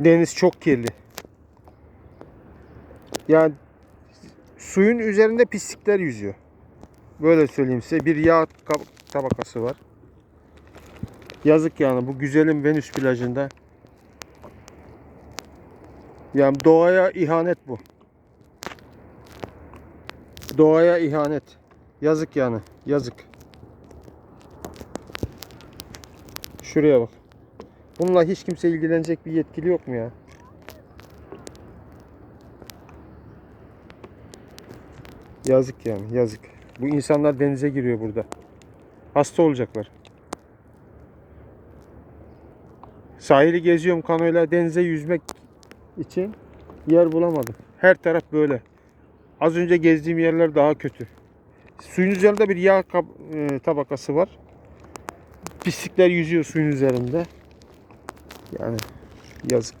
Deniz çok kirli. Yani suyun üzerinde pislikler yüzüyor. Böyle söyleyeyim size. Bir yağ tabakası var. Yazık yani bu güzelim Venüs plajında. Yani doğaya ihanet bu. Doğaya ihanet. Yazık yani. Yazık. Şuraya bak. Bununla hiç kimse ilgilenecek bir yetkili yok mu ya? Yazık yani yazık. Bu insanlar denize giriyor burada. Hasta olacaklar. Sahili geziyorum kanoyla denize yüzmek için yer bulamadım. Her taraf böyle. Az önce gezdiğim yerler daha kötü. Suyun üzerinde bir yağ e, tabakası var. Pislikler yüzüyor suyun üzerinde. Yani yazık.